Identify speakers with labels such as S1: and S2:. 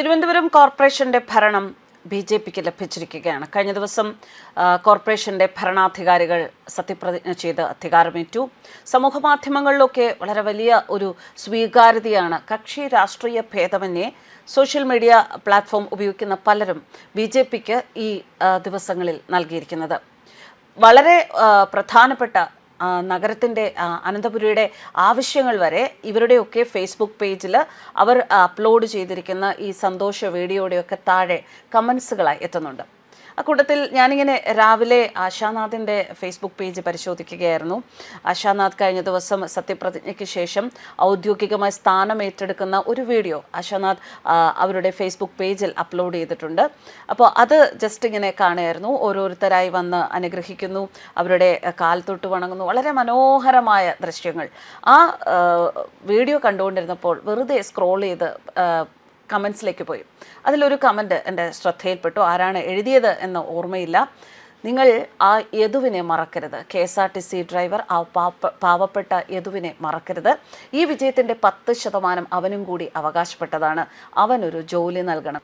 S1: തിരുവനന്തപുരം കോർപ്പറേഷന്റെ ഭരണം B J പിക്ക് ലഭിച്ചിരിക്കുകയാണ്. കഴിഞ്ഞ ദിവസം കോർപ്പറേഷന്റെ ഭരണാധികാരികൾ സത്യപ്രതിജ്ഞ ചെയ്ത് അധികാരമേറ്റു. സമൂഹ മാധ്യമങ്ങളിലൊക്കെ വളരെ വലിയ ഒരു സ്വീകാര്യതയാണ് കക്ഷി രാഷ്ട്രീയ ഭേദമന്യേ സോഷ്യൽ മീഡിയ പ്ലാറ്റ്ഫോം ഉപയോഗിക്കുന്ന പലരും ബി ജെ പിക്ക് ഈ ദിവസങ്ങളിൽ നൽകിയിരിക്കുന്നത്. വളരെ പ്രധാനപ്പെട്ട നഗരത്തിന്റെ അനന്തപുരിയുടെ ആവശ്യങ്ങൾ വരെ ഇവരുടെയൊക്കെ ഫേസ്ബുക്ക് പേജിൽ അവർ അപ്ലോഡ് ചെയ്തിരിക്കുന്ന ഈ സന്തോഷ വീഡിയോയുടെയൊക്കെ താഴെ കമൻസുകളായി എത്തുന്നുണ്ട്. അക്കൂട്ടത്തിൽ ഞാനിങ്ങനെ രാവിലെ ആശാനാഥിന്റെ ഫേസ്ബുക്ക് പേജ് പരിശോധിക്കുകയായിരുന്നു. ആശാനാഥ് കഴിഞ്ഞ ദിവസം സത്യപ്രതിജ്ഞയ്ക്ക് ശേഷം ഔദ്യോഗികമായി സ്ഥാനം ഏറ്റെടുക്കുന്ന ഒരു വീഡിയോ ആശാനാഥ് അവരുടെ ഫേസ്ബുക്ക് പേജിൽ അപ്ലോഡ് ചെയ്തിട്ടുണ്ട്. അപ്പോൾ അത് ജസ്റ്റ് ഇങ്ങനെ കാണുമായിരുന്നു ഓരോരുത്തരായി വന്ന് അനുഗ്രഹിക്കുന്നു. അവരുടെ കാൽ തൊട്ട് വണങ്ങുന്നു. വളരെ മനോഹരമായ ദൃശ്യങ്ങൾ. ആ വീഡിയോ കണ്ടുകൊണ്ടിരുന്നപ്പോൾ വെറുതെ സ്ക്രോൾ ചെയ്ത് കമൻസിലേക്ക് പോയി. അതിലൊരു കമന്റ് എന്റെ ശ്രദ്ധയിൽപ്പെട്ടു. ആരാണ് എഴുതിയത് എന്ന് ഓർമ്മയില്ല. നിങ്ങൾ ആ യദുവിനെ മറക്കരുത്. K S R T C driver ആ പാപ്പ പാവപ്പെട്ട യദുവിനെ മറക്കരുത്. ഈ വിജയത്തിന്റെ പത്ത് ശതമാനം അവനും കൂടി അവകാശപ്പെട്ടതാണ്. അവനൊരു ജോലി നൽകണം.